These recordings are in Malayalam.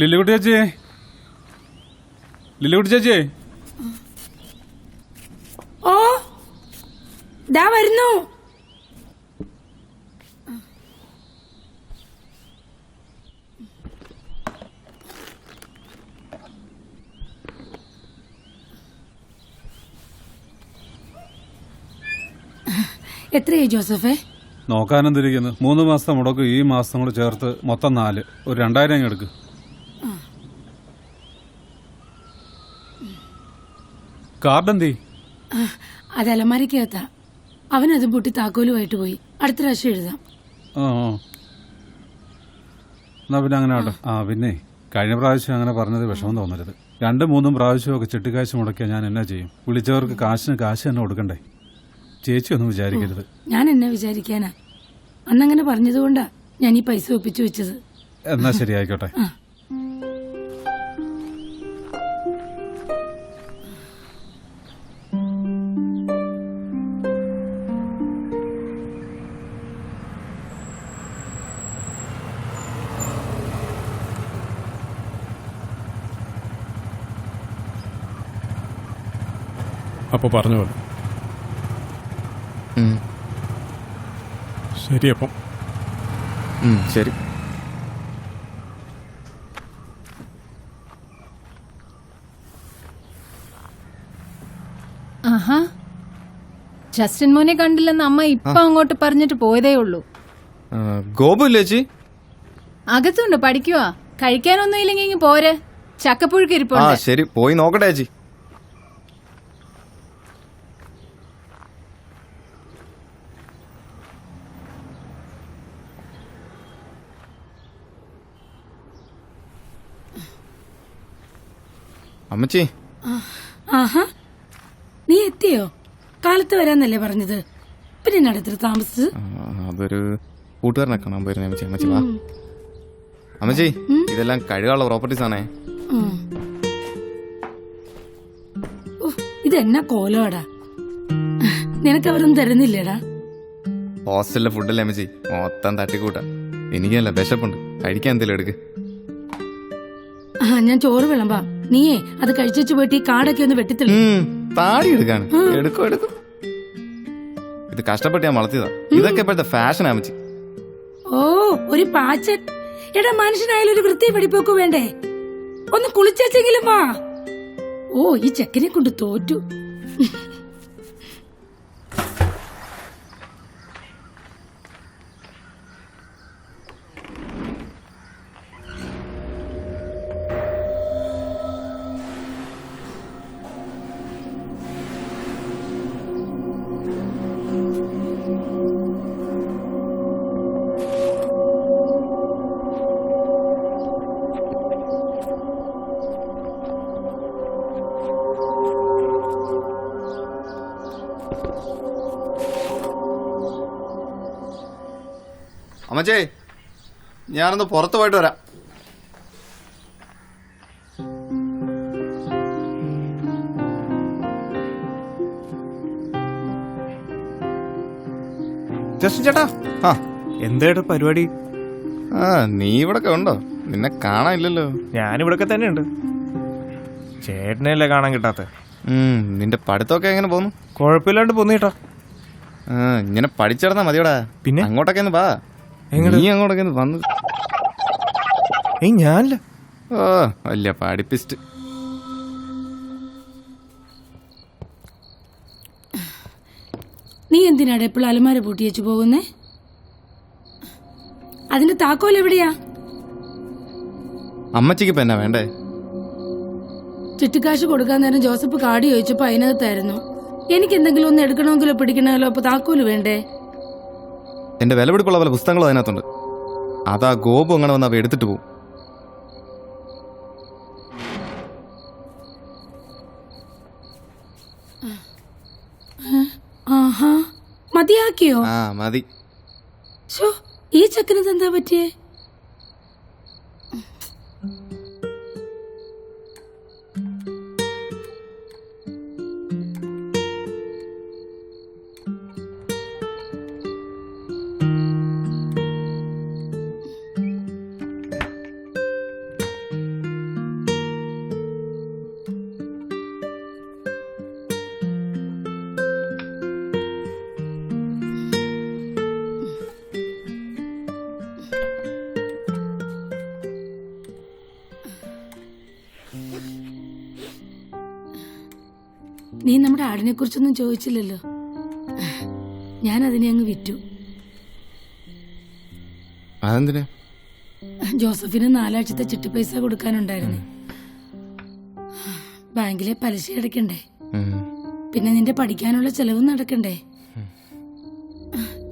ലില്ലിക്കുട്ടി ചേച്ചി. ലില്ലിക്കുട്ടി ചേച്ചി. ഓ ദാ വരുന്നു. എത്രയായി ജോസഫേ? നോക്കാനെന്തിരിക്കുന്നു. മൂന്ന് മാസം മുടക്ക് ഈ മാസം കൂടെ ചേർത്ത് മൊത്തം നാല്. ഒരു രണ്ടായിരം അങ്ങ് എടുക്ക്. അത് അലമാരക്കകത്താ അവനത് പൊട്ടി താക്കോലുമായിട്ട് പോയി. അടുത്ത പ്രാവശ്യം എഴുതാം. ആ ആ. എന്നാ പിന്നെ അങ്ങനെ ആട്ടെ ആ പിന്നെ കഴിഞ്ഞ പ്രാവശ്യം അങ്ങനെ പറഞ്ഞത് വിഷമം തോന്നരുത്. രണ്ടും മൂന്നും പ്രാവശ്യമൊക്കെ ചെട്ടിക്കാശ് മുടക്കിയാൽ ഞാൻ എന്നാ ചെയ്യും? വിളിച്ചവർക്ക് കാശിന് കാശ് തന്നെ കൊടുക്കണ്ടേ? ചേച്ചി ഒന്നും വിചാരിക്കരുത് ഞാൻ എന്നെ വിചാരിക്കാനാ? അന്നങ്ങനെ പറഞ്ഞതുകൊണ്ടാ ഞാൻ ഈ പൈസ ഒപ്പിച്ചു വെച്ചത്. എന്നാ ശരി ആയിക്കോട്ടെ അപ്പോൾ പറഞ്ഞ പോലെ. ശരി അപ്പം. ശരി. ആഹാ. ജസ്റ്റിൻ മോനെ കണ്ടില്ലെന്ന് അമ്മ ഇപ്പൊ അങ്ങോട്ട് പറഞ്ഞിട്ട് പോയതേ ഉള്ളൂ. ഗോപു ഇല്ലേ ചേച്ചി? അകത്തുണ്ട് പഠിക്കുവാ. കഴിക്കാനൊന്നും ഇല്ലെങ്കിൽ പോരെ. ചക്കപ്പുഴുക്ക് ഇരിപ്പോ ശരി. പോയി നോക്കട്ടെ ചേച്ചി. അമ്മച്ചി. ആഹാ. നീ എത്തിയോ? കാലത്ത് വരാന്നല്ലേ പറഞ്ഞത്. പിന്നെ നടത്തിട്ട് താമസിച്ചത്? അതൊരു കൂട്ടുകാരനെ കാണാൻ പോയിരുന്നു അമ്മച്ചി. അമ്മച്ചി വാ. അമ്മച്ചി ഇതെല്ലാം കഴുകാനുള്ള പ്രോപ്പർട്ടീസ് ആണേ. ഇതെന്നാ കോലോടാ? നിനക്ക് അവരൊന്നും തരുന്നില്ലേടാ? ഹോസ്റ്റലിലെ ഫുഡല്ലേ അമ്മച്ചി? മൊത്തം തട്ടിക്കൂട്ട. എനിക്കല്ല വിശപ്പുണ്ട്. കഴിക്കാൻ എന്തെങ്കിലും എടുക്ക്. ആ ഞാൻ ചോറ് വിളമ്പാം. നീയേ അത് കഴിച്ചു പോയിട്ട് ഈ കാടൊക്കെ ഒന്ന് വെട്ടിത്തള്ളി. ഉം, താടി എടുക്കാണ് എടുക്കും എടുക്കും. ഇത് കഷ്ടപ്പെട്ട് ഞാൻ വളർത്തിയതാ. ഇതൊക്കെ ഇപ്പോഴത്തെ ഫാഷൻ അമ്മച്ചി ഓ ഒരു പാച്ചൻ. എടാ മനുഷ്യനായാലും ഒരു വൃത്തി പഠിപ്പൊക്കെ വേണ്ടേ? ഒന്ന് കുളിച്ചെങ്കിലും വാ. ഓ ഈ ചെക്കനെ കൊണ്ട് തോറ്റു. അമ്മച്ചേ ഞാനൊന്ന് പുറത്തു പോയിട്ട് വരാം. ജസ്റ്റിൻ ചേട്ടാ ആ. എന്തായിട്ട് പരിപാടി? ആ നീ ഇവിടൊക്കെ ഉണ്ടോ? നിന്നെ കാണാനില്ലല്ലോ. ഞാനിവിടൊക്കെ തന്നെ ഉണ്ട് ചേട്ടനെയല്ലേ കാണാൻ കിട്ടാത്ത? നിന്റെ പഠിത്തമൊക്കെ എങ്ങനെ പോന്നു കുഴപ്പമില്ലാണ്ട് പോന്നു ചേട്ടാ. ആ ഇങ്ങനെ പഠിച്ചിടന്നാ മതിയോടാ. പിന്നെ? അങ്ങോട്ടൊക്കെ ഒന്ന് വാ? നീ അങ്ങോട്ടൊക്കെ വന്ന് ഏയ് ഞാനല്ല. ഓ വലിയ പഠിപ്പിസ്റ്റ് നീ എന്തിനാണ് എപ്പോഴും അലമാര പൂട്ടി വെച്ച് പോകുന്നേ? അതിന്റെ താക്കോൽ എവിടെയാ? അമ്മച്ചിക്ക് ഇപ്പൊ എന്നാ വേണ്ടേ? ചിട്ടിക്കാശ് കൊടുക്കാൻ നേരം ജോസഫ് കാടി ചോദിച്ചപ്പോ അതിനകത്തായിരുന്നു. എനിക്ക് എന്തെങ്കിലും ഒന്ന് എടുക്കണമെങ്കിലോ പിടിക്കണമെങ്കിലോ അപ്പൊ താക്കോൽ വേണ്ടേ? എന്റെ വിലപിടിപ്പുള്ള പല പുസ്തകങ്ങളും അതിനകത്തുണ്ട്. അതാ ഗോപു അങ്ങനെ വന്ന് അവ എടുത്തിട്ട് പോകും ആഹാ. മതിയാക്കിയോ? ആ മതി. ഈ ചക്കനത്തെന്താ എന്താ പറ്റിയേ? നീ നമ്മുടെ ആടിനെ കുറിച്ചൊന്നും ചോദിച്ചില്ലല്ലോ. ഞാൻ അതിനെ അങ്ങ് വിറ്റു. അതെന്തിനാ? ജോസഫിന് നാലാഴ്ചത്തെ ചിട്ടിപ്പൈസ കൊടുക്കാനുണ്ടായിരുന്നു. ബാങ്കിലെ പലിശ അടയ്ക്കണ്ടേ? പിന്നെ നിന്റെ പഠിക്കാനുള്ള ചെലവും നടക്കണ്ടേ?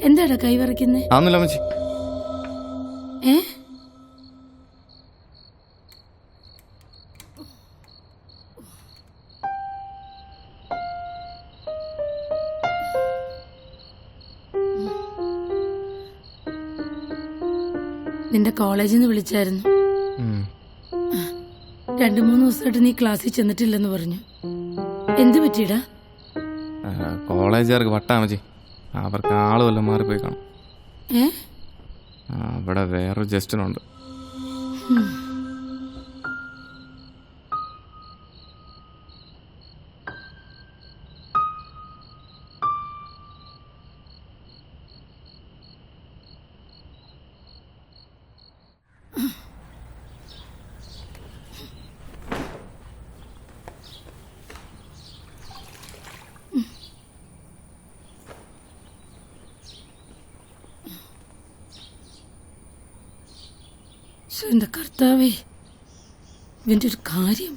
എന്താടാ കൈ വറയ്ക്കുന്നേ? നിന്റെ കോളേജിൽ നിന്ന് വിളിച്ചായിരുന്നു. രണ്ടു മൂന്ന് ദിവസമായിട്ട് നീ ക്ലാസ്സിൽ ചെന്നിട്ടില്ലെന്ന് പറഞ്ഞു. എന്ത് പറ്റിയിടാ? കോളേജുകാർക്ക് വട്ടാ അമ്മച്ചി അവർക്ക് ആൾ വല്ല മാറിപ്പോയി കാണും. ഏ? അവിടെ വേറൊരു ജസ്റ്റിനുണ്ട്. എന്റെ കർത്താവേ ഇവന്റെ ഒരു കാര്യം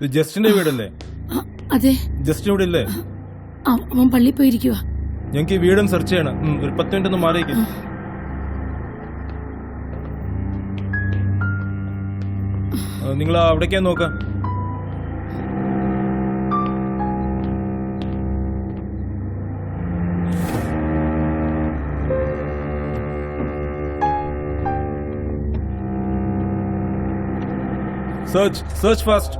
ഇത് ജസ്റ്റിന്റെ വീടല്ലേ? അതെ. ജസ്റ്റിൻ ഇവിടെ ഇല്ലേ അവൻ പള്ളി പോയിരിക്കുക ഞങ്ങൾക്ക് ഈ വീടും സെർച്ച് ചെയ്യണം. ഒരു പത്ത് മിനിറ്റ് ഒന്ന് മാറിയിരിക്കും. നിങ്ങൾ അവിടേക്കാ നോക്കാം. സെർച്ച് സെർച്ച് ഫാസ്റ്റ്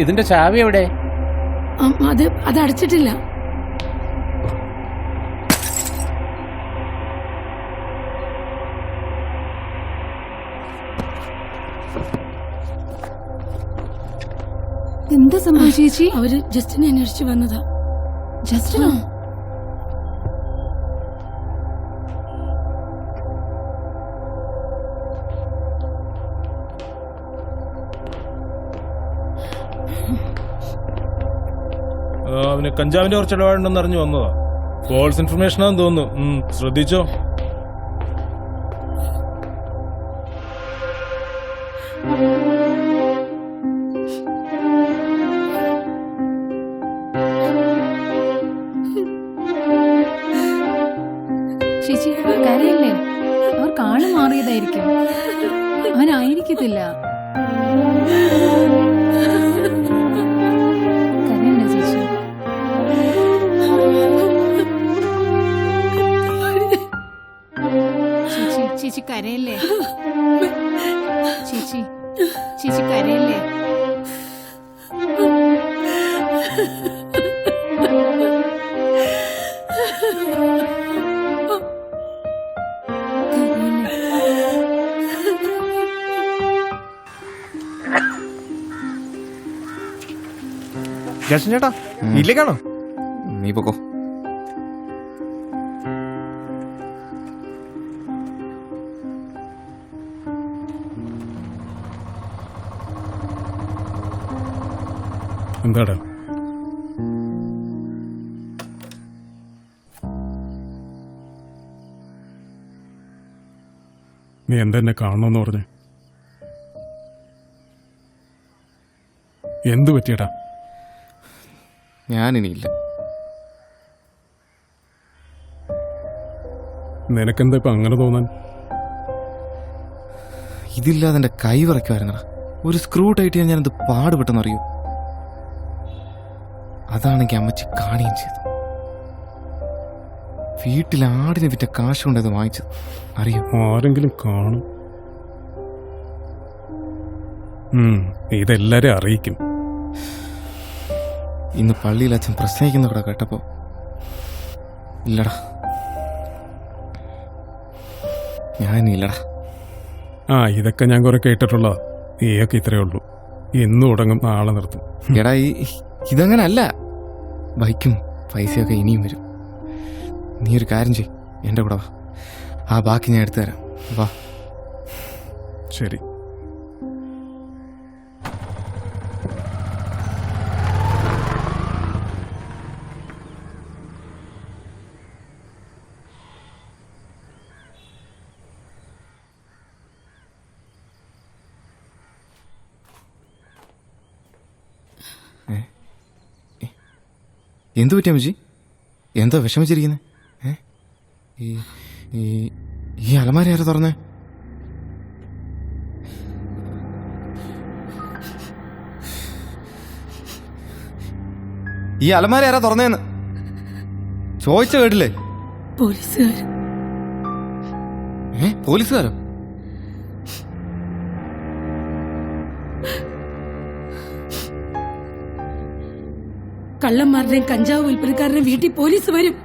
ഇതിന്റെ ചാവി എവിടെ? അത് അത് അടച്ചിട്ടില്ല. എന്താ സംഭവിച്ചേച്ചി അവർ ജസ്റ്റിനെ അന്വേഷിച്ചു വന്നതാ. ജസ്റ്റിനോ? അവന് കഞ്ചാവിന്റെ കുറച്ച് ഇടപാടുണ്ടെന്ന് അറിഞ്ഞു വന്നതാ. ഫോൾസ് ഇൻഫർമേഷൻ ആണെന്ന് തോന്നുന്നു. ശ്രദ്ധിച്ചോ? ചേച്ചി കരയല്ലേ? അവർക്ക് ആൾ മാറിയതായിരിക്കും. അവനായിരിക്കത്തില്ല. ജസ്റ്റിൻ ചേട്ടാ വീട്ടിലേക്കാണോ നീ പൊക്കോ. എന്താടാ? നീ എന്തെന്നെ കാണണമെന്ന് പറഞ്ഞു. എന്തു പറ്റിയടാ? ഞാനിനിയില്ല. നിനക്കെന്താ ഇപ്പൊ അങ്ങനെ തോന്നാൻ? ഇതില്ലാതെ എന്റെ കൈ വിറയ്ക്കുമായിരുന്നടാ. ഒരു സ്ക്രൂ ടൈറ്റ് ചെയ്യാൻ ഞാനത് പാടുപെട്ടെന്ന് അറിയൂ അതാണെങ്കിൽ അമ്മച്ചി കാണുകയും ചെയ്തു. വീട്ടിൽ ആടിനെ വിറ്റ കാശ് അത് വാങ്ങിച്ചത്. അറിയോ? ആരെങ്കിലും കാണും. ഇതെല്ലാരും അറിയിക്കും. ഇന്ന് പള്ളിയിൽ അച്ഛൻ പ്രസംഗിക്കുന്ന കൂടെ കേട്ടപ്പോ ഇല്ലടാ. ഞാനില്ലടാ ആ ഇതൊക്കെ ഞാൻ കുറെ കേട്ടിട്ടുള്ള നീയൊക്കെ ഇത്രയേ ഉള്ളൂ. ഇന്ന് തുടങ്ങും നാളെ നിർത്തും. എടാ ഈ ഇതങ്ങനല്ല. ബൈക്കും പൈസയൊക്കെ ഇനിയും വരും. നീ ഒരു കാര്യം ചെയ് എന്റെ കൂടെ വാ. ആ ബാക്കി ഞാൻ എടുത്തു തരാം. വാ. ശരി. എന്തു പറ്റിയ മുജി? എന്താ വിഷമിച്ചിരിക്കുന്നത് ഏ? ഈ ഈ അലമാര ആരാ തുറന്നേ? ഈ അലമാര ആരാ തുറന്നേന്ന്? ചോദിച്ച കേട്ടില്ലേ? പോലീസുകാർ ഏ? പോലീസുകാരോ കള്ളന്മാരുടെയും കഞ്ചാവ് വിൽപ്പനക്കാരുടെയും വീട്ടിൽ പോലീസ് വരും.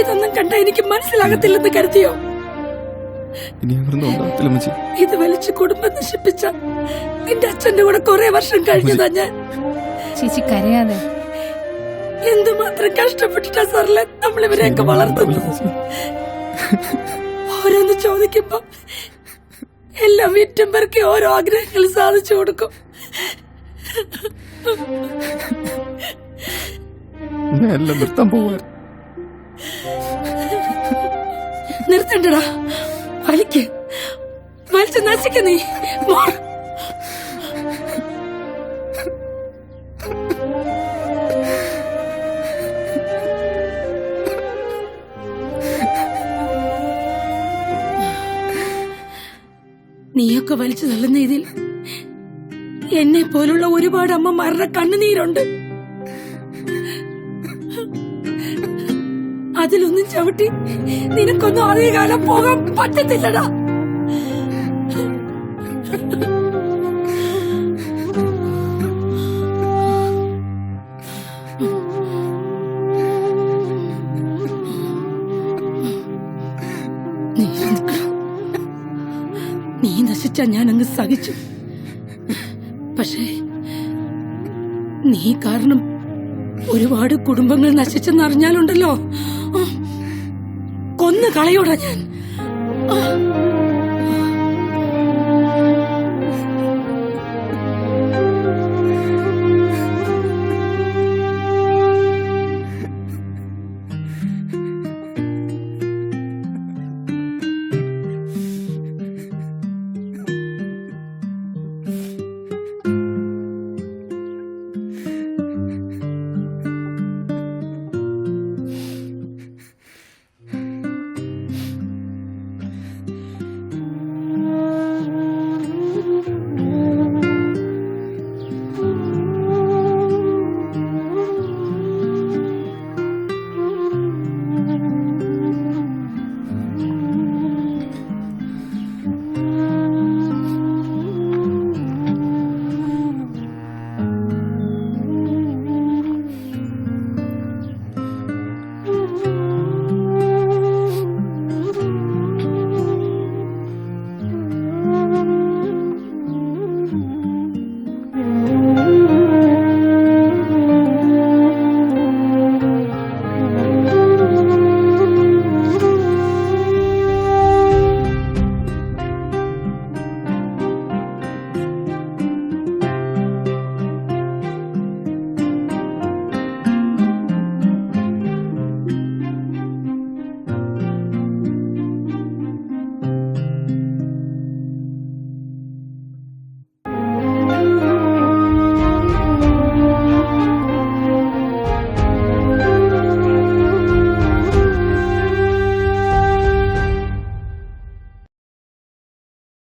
ഇതൊന്നും കണ്ട എനിക്ക് മനസ്സിലാകത്തില്ലെന്ന് കരുതിയോ? ഇത് വലിച്ച് കുടുംബം നശിപ്പിച്ച നിന്റെ അച്ഛന്റെ കൂടെ കുറെ വർഷം കഴിഞ്ഞതാ ഞാൻ. ചേച്ചി കരയാതെ. എന്തുമാത്രം കഷ്ടപ്പെട്ടിട്ടാ സാറിലെ നമ്മൾ ഇവരെയൊക്കെ വളർത്തുന്നത്? ഓരോന്ന് ചോദിക്കുമ്പോ എല്ലാം വിറ്റും പെറുക്കി ഓരോ ആഗ്രഹങ്ങൾ സാധിച്ചു കൊടുക്കും. എല്ലാം നിർത്താൻ പോവാൻ നിർത്തണ്ടടാ. വലിക്ക് വലിച്ചു നശിക്ക നീ. നീയൊക്കെ വലിച്ചു തള്ളുന്ന ഇതിൽ എന്നെ പോലുള്ള ഒരുപാട് അമ്മമാരുടെ കണ്ണുനീരുണ്ട്. അതിലൊന്നും ചവിട്ടി നിനക്കൊന്നും അധികകാലം പോകാൻ പറ്റത്തില്ലടാ. നീ നശിച്ച ഞാൻ അങ്ങ് സഹിച്ചു. പക്ഷേ നീ കാരണം ഒരുപാട് കുടുംബങ്ങൾ നശിച്ചെന്ന് അറിഞ്ഞാലുണ്ടല്ലോ കൊന്നു കളയോടാ ഞാൻ.